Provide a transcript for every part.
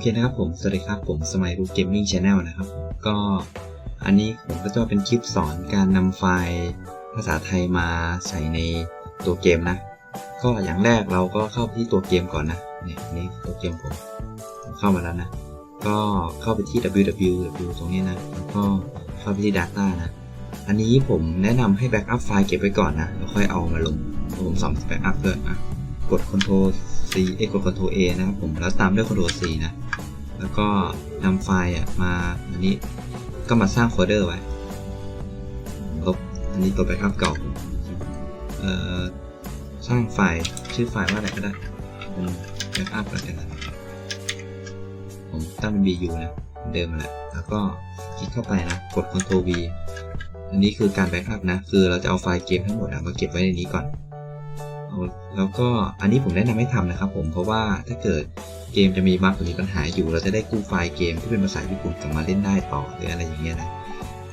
โอเคนะครับผม สวัสดีครับผมสมัยรูเกมมิ่งชาแนลนะครับผมก็อันนี้ผมก็จะเป็นคลิปสอนการนำไฟล์ภาษาไทยมาใส่ในตัวเกมนะ ก็อย่างแรกเราก็เข้าไปที่ตัวเกมก่อนนะเนี่ยนี่ตัวเกมผมผมเข้ามาแล้วนะ ก็เข้าไปที่ www ตรงนี้นะแล้วก็เข้าไปที่ data นะ อันนี้ผมแนะนำให้แบ็กอัพไฟล์เก็บไว้ก่อนนะแล้วค่อยเอามาลงผมสอนแบ็กอัพเลยอะ กด Ctrl C เอ้กด Ctrl A นะครับผมแล้วตามด้วย Ctrl C นะ แล้วก็นำไฟล์อะมาอันนี้ก็มาสร้างโฟลเดอร์ไว้ลบอันนี้ตัวแบ็กอัพเก่าเอ่อสร้างไฟล์ชื่อไฟล์ว่าอะไรก็ได้เป็นแบ็กอัพแล้วกันนะผมตั้งเป็น BU นะเหมือนเดิมแหละแล้วก็คลิกเข้าไปนะ กด Ctrl V อันนี้คือการแบ็กอัพนะ คือเราจะเอาไฟล์เกมทั้งหมดอะมาเก็บไว้ในนี้ก่อน แล้วก็อันนี้ผมแนะนำให้ทำนะครับผมเพราะว่าถ้าเกิดเกมจะมีบั๊กหรือมีปัญหาอยู่ เราจะได้กู้ไฟล์เกมที่เป็นภาษาญี่ปุ่นกลับมาเล่นได้ต่อหรืออะไรอย่างเงี้ยนะ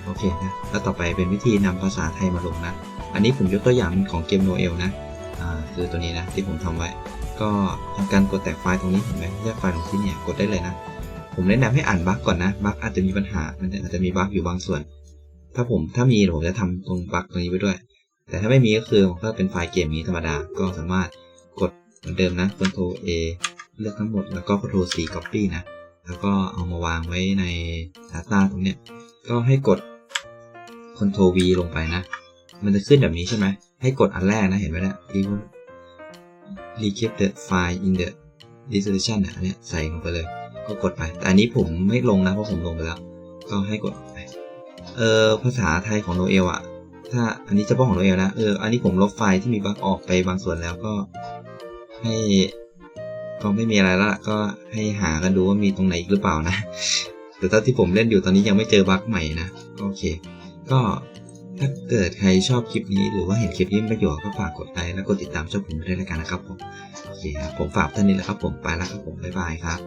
โอเคนะแล้วต่อไปเป็นวิธีนำภาษาไทยมาลงนะ อันนี้ผมยกตัวอย่างของเกมโนเอลนะอ่าคือตัวนี้นะที่ผมทำไว้ ก็ทำการกดแตกไฟล์ตรงนี้เห็นไหมแยกไฟล์ลงที่เนี่ยกดได้เลยนะ ผมแนะนำให้อ่านบั๊กก่อนนะบั๊กอาจจะมีปัญหามันอาจจะมีบั๊กอยู่บางส่วน ถ้าผมถ้ามีผมจะทำตรงบั๊กตรงนี้ไว้ด้วย แต่ถ้าไม่มีก็คือผมก็เป็นไฟล์เกมนี้ธรรมดา ก็สามารถกดเหมือนเดิมนะ Ctrl A เลือกทั้งหมดแล้วก็ Ctrl C Copy นะ แล้วก็เอามาวางไว้ใน Data ตรงเนี้ย ก็ให้กด Ctrl V ลงไปนะ มันจะขึ้นแบบนี้ใช่ไหม ให้กดอันแรกนะเห็นไหมนี่ยที่ว่า Recap the file in the resolution อะอันเนี้ยใส่ลงไปเลย ก็กดไป แต่อันนี้ผมไม่ลงนะเพราะผมลงไปแล้ว ก็ให้กดไป เออภาษาไทยของโนเอลอะ ถ้าอันนี้เฉพาะของโนเอลนะเอออันนี้ผมลบไฟล์ที่มีบั๊กออกไปบางส่วนแล้วก็ ให้ก็ไม่มีอะไรละก็ให้หากันดูว่ามีตรงไหนอีกหรือเปล่านะ แต่ตอนที่ผมเล่นอยู่ตอนนี้ยังไม่เจอบั๊กใหม่นะโอเค ก็ถ้าเกิดใครชอบคลิปนี้หรือว่าเห็นคลิปนี้มประโยชน์ก็ฝากกดไลค์และกดติดตามช่องผมด้วยแล้วกันนะครับผมโอเคครับผมฝากเท่านี้แหละครับผมไปแล้วครับผมบ๊ายบายครับ